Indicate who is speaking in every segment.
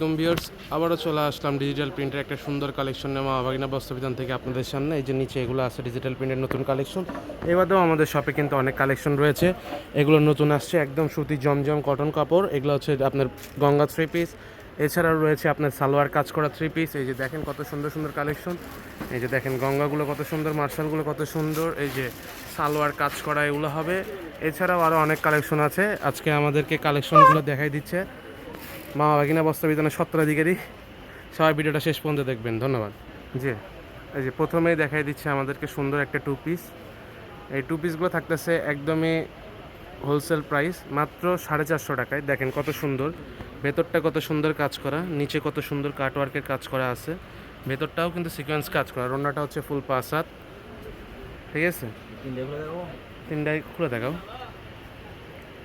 Speaker 1: আলাইকুম ভিউয়ার্স, আবারও চলে আসলাম ডিজিটাল প্রিন্টের একটা সুন্দর কালেকশন নেওয়া বাগিনা বস্ত্রবিধান থেকে আপনাদের সামনে। এই যে নিচে এগুলো আছে ডিজিটাল প্রিন্টের নতুন কালেকশন এবারেও আমাদের শপে কিন্তু অনেক কালেকশন রয়েছে। এগুলো নতুন আসছে, একদম সুতি জমজম কটন কাপড়। এগুলো হচ্ছে আপনার গঙ্গা থ্রি পিস এছাড়াও রয়েছে আপনার সালোয়ার কাজ করা থ্রি পিস এই যে দেখেন কত সুন্দর সুন্দর কালেকশন এই যে দেখেন গঙ্গাগুলো কত সুন্দর, মার্শালগুলো কত সুন্দর। এই যে সালোয়ার কাজ করা এগুলো হবে। এছাড়াও আরও অনেক কালেকশন আছে। আজকে আমাদেরকে কালেকশনগুলো দেখাই দিচ্ছে। মা বাগিনা বস্ত্রবিধানের সত্তরাধিকারী সবাই ভিডিওটা শেষ পর্যন্ত দেখবেন ধন্যবাদ। জি এই যে প্রথমেই দেখাই দিচ্ছে আমাদেরকে সুন্দর একটা টু পিস এই টু পিসগুলো থাকতেছে একদমই হোলসেল প্রাইস মাত্র সাড়ে চারশো টাকায়। দেখেন কত সুন্দর ভেতরটা কত সুন্দর কাজ করা নিচে কত সুন্দর কাটওয়ার্কের কাজ করা আছে। ভেতরটাও কিন্তু সিকোয়েন্স কাজ করা রন্নাটা হচ্ছে ফুল পাঁচ হাত। ঠিক আছে? তিনটাই খুলে দেখাও।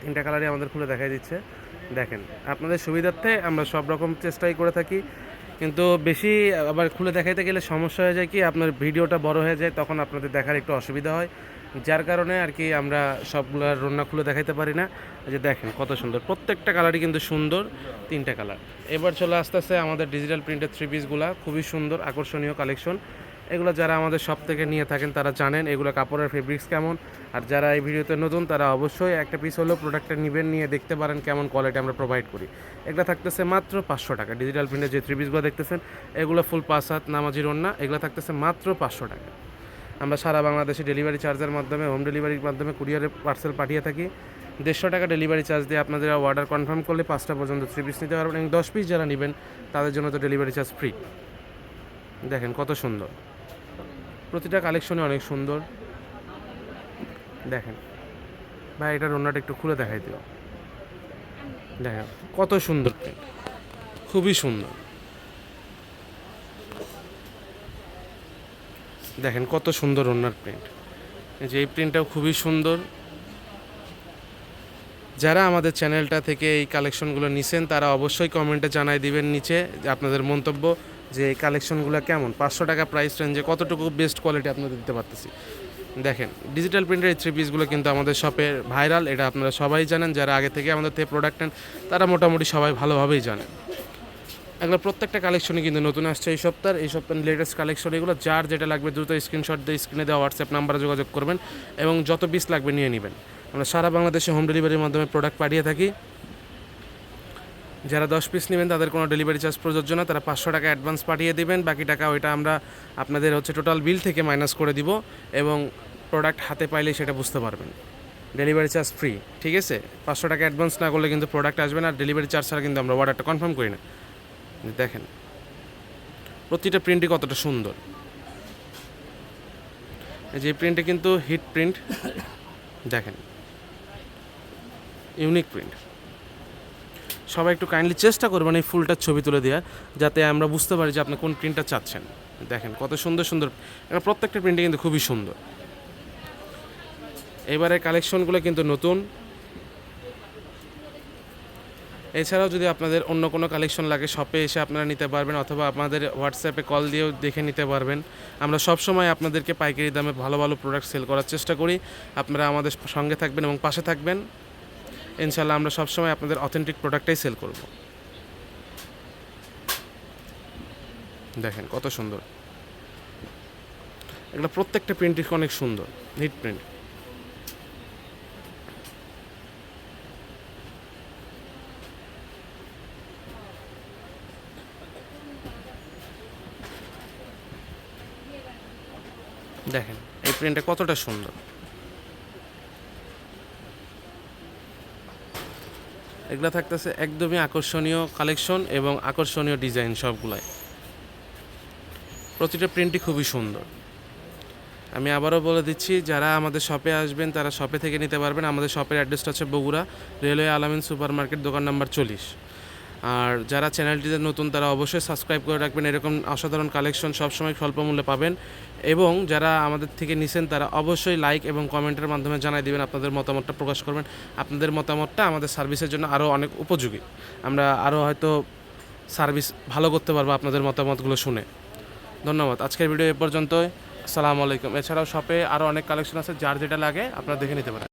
Speaker 1: তিনটা কালারই আমাদের খুলে দেখাই দিচ্ছে। দেখেন, আপনাদের সুবিধার্থে আমরা সব রকম চেষ্টাই করে থাকি। কিন্তু বেশি আবার খুলে দেখাইতে গেলে সমস্যা হয়ে যায় কি, আপনার ভিডিওটা বড় হয়ে যায়, তখন আপনাদের দেখার একটু অসুবিধা হয়। যার কারণে আর কি আমরা সবগুলো রান্না খুলে দেখাইতে পারি না। যে দেখেন কত সুন্দর, প্রত্যেকটা কালারই কিন্তু সুন্দর, তিনটা কালার। এবার চলে আসতে আসতে আমাদের ডিজিটাল প্রিন্টের থ্রি পিসগুলা খুবই সুন্দর, আকর্ষণীয় কালেকশন এগুলো যারা আমাদের সব থেকে নিয়ে থাকেন তারা জানেন এগুলো কাপড়ের ফেব্রিক্স কেমন। আর যারা এই ভিডিওতে নতুন তারা অবশ্যই একটা পিস হলেও প্রোডাক্টটা নেবেন, নিয়ে দেখতে পারেন কেমন কোয়ালিটি আমরা প্রোভাইড করি। এগুলো থাকতেছে মাত্র পাঁচশো টাকা। ডিজিটাল প্রিন্টের যে থ্রি পিসগুলো দেখতেছেন, এগুলো ফুল পাঁচ হাত নামাজির ওন্না এগুলো থাকতেছে মাত্র পাঁচশো টাকা। আমরা সারা বাংলাদেশে ডেলিভারি চার্জের মাধ্যমে হোম ডেলিভারির মাধ্যমে কুরিয়ারে পার্সেল পাঠিয়ে থাকি। দেড়শো টাকা ডেলিভারি চার্জ দিয়ে আপনাদের অর্ডার কনফার্ম করলে পাঁচটা পর্যন্ত থ্রি পিস নিতে পারবেন এবং দশ পিস যারা নেবেন, তাদের জন্য তো ডেলিভারি চার্জ ফ্রি দেখেন কত সুন্দর। প্রতিটা কালেকশনে অনেক সুন্দর। দেখেন। ভাই এটার অন্যটা একটু খুলে দেখাই দিও। দেখেন, কত সুন্দর প্রিন্ট খুবই সুন্দর। দেখেন, কত সুন্দর ওনার প্রিন্ট যে এই প্রিন্টটাও খুবই সুন্দর। যারা আমাদের চ্যানেলটা থেকে এই কালেকশনগুলো নিছেন, তারা অবশ্যই কমেন্টে জানাই দিবেন নিচে আপনাদের মন্তব্য। যে এই কালেকশনগুলো কেমন? পাঁচশো টাকা প্রাইস রেঞ্জে কতটুকু বেস্ট কোয়ালিটি আপনাদের দিতে পারতেছি? দেখেন ডিজিটাল প্রিন্টের এই থ্রি পিসগুলো কিন্তু আমাদের শপের ভাইরাল এটা আপনারা সবাই জানেন। যারা আগে থেকে আমাদের থেকে প্রোডাক্ট নেন, তারা মোটামুটি সবাই ভালোভাবেই জানেন। এগুলো প্রত্যেকটা কালেকশনই কিন্তু নতুন আসছে এই সপ্তাহের। এই সপ্তাহের লেটেস্ট কালেকশন এগুলো যার যেটা লাগবে দ্রুত স্ক্রিনশট দিয়ে স্ক্রিনে দেওয়া হোয়াটসঅ্যাপ নাম্বারে যোগাযোগ করবেন এবং যত পিস লাগবে নিয়ে নেবেন। আমরা সারা বাংলাদেশে হোম ডেলিভারির মাধ্যমে প্রোডাক্ট পাঠিয়ে থাকি। যারা দশ পিস নেবেন, তাদের কোনো ডেলিভারি চার্জ প্রযোজ্য না। তারা পাঁচশো টাকা অ্যাডভান্স পাঠিয়ে দেবেন। বাকি টাকা ওইটা আমরা আপনাদের হচ্ছে টোটাল বিল থেকে মাইনাস করে দিব এবং প্রোডাক্ট হাতে পাইলেই সেটা বুঝতে পারবেন। ডেলিভারি চার্জ ফ্রি ঠিক আছে? পাঁচশো টাকা অ্যাডভান্স না করলে কিন্তু প্রোডাক্ট আসবে না। আর ডেলিভারি চার্জ ছাড়া কিন্তু আমরা অর্ডারটা কনফার্ম করি না। দেখেন, প্রতিটা প্রিন্টই কতটা সুন্দর। যে প্রিন্টে কিন্তু হিট প্রিন্ট দেখেন ইউনিক প্রিন্ট সবাই একটু কাইন্ডলি চেষ্টা করবেন এই ফুলটার ছবি তুলে দেওয়ার, যাতে আমরা বুঝতে পারি যে আপনি কোন প্রিন্টটা চাচ্ছেন। দেখেন, কত সুন্দর সুন্দর প্রত্যেকটা প্রিন্টে কিন্তু খুবই সুন্দর। এবারে কালেকশনগুলো কিন্তু নতুন। এছাড়াও যদি আপনাদের অন্য কোনো কালেকশন লাগে শপে এসে আপনারা নিতে পারবেন, অথবা আপনাদের হোয়াটসঅ্যাপে কল দিয়েও দেখে নিতে পারবেন। আমরা সবসময় আপনাদেরকে পাইকারি দামে ভালো ভালো প্রোডাক্ট সেল করার চেষ্টা করি। আপনারা আমাদের সঙ্গে থাকবেন এবং পাশে থাকবেন। ইনশাল্লাহ আমরা সবসময় আপনাদের অথেন্টিক প্রোডাক্টটাই সেল করব। দেখেন কত সুন্দর। এগুলো প্রত্যেকটা প্রিন্টই অনেক সুন্দর নিট প্রিন্ট দেখেন, এই প্রিন্টটা কতটা সুন্দর। এগুলো থাকতেছে একদমই আকর্ষণীয় কালেকশন এবং আকর্ষণীয় ডিজাইন সবগুলাই। প্রতিটা প্রিন্টই খুবই সুন্দর। আমি আবারও বলে দিচ্ছি, যারা আমাদের শপে আসবেন, তারা শপে থেকে নিতে পারবেন। আমাদের শপের অ্যাড্রেসটা হচ্ছে Bogura, railway Alamin super market দোকান নাম্বার চল্লিশ। আর যারা চ্যানেলটিতে নতুন, তারা অবশ্যই সাবস্ক্রাইব করে রাখবেন। এরকম অসাধারণ কালেকশন সবসময় স্বল্প মূল্যে পাবেন। এবং যারা আমাদের থেকে নিছেন, তারা অবশ্যই লাইক এবং কমেন্টের মাধ্যমে জানাই দিবেন আপনাদের মতামতটা প্রকাশ করবেন। আপনাদের মতামতটা আমাদের সার্ভিসের জন্য আরও অনেক উপযোগী। আমরা আরও হয়তো সার্ভিস ভালো করতে পারব আপনাদের মতামতগুলো শুনে। ধন্যবাদ। আজকের ভিডিও এ পর্যন্তই। আসসালামু আলাইকুম। এছাড়াও শপে আরও অনেক কালেকশন আছে, যার যেটা লাগে আপনারা দেখে নিতে পারেন।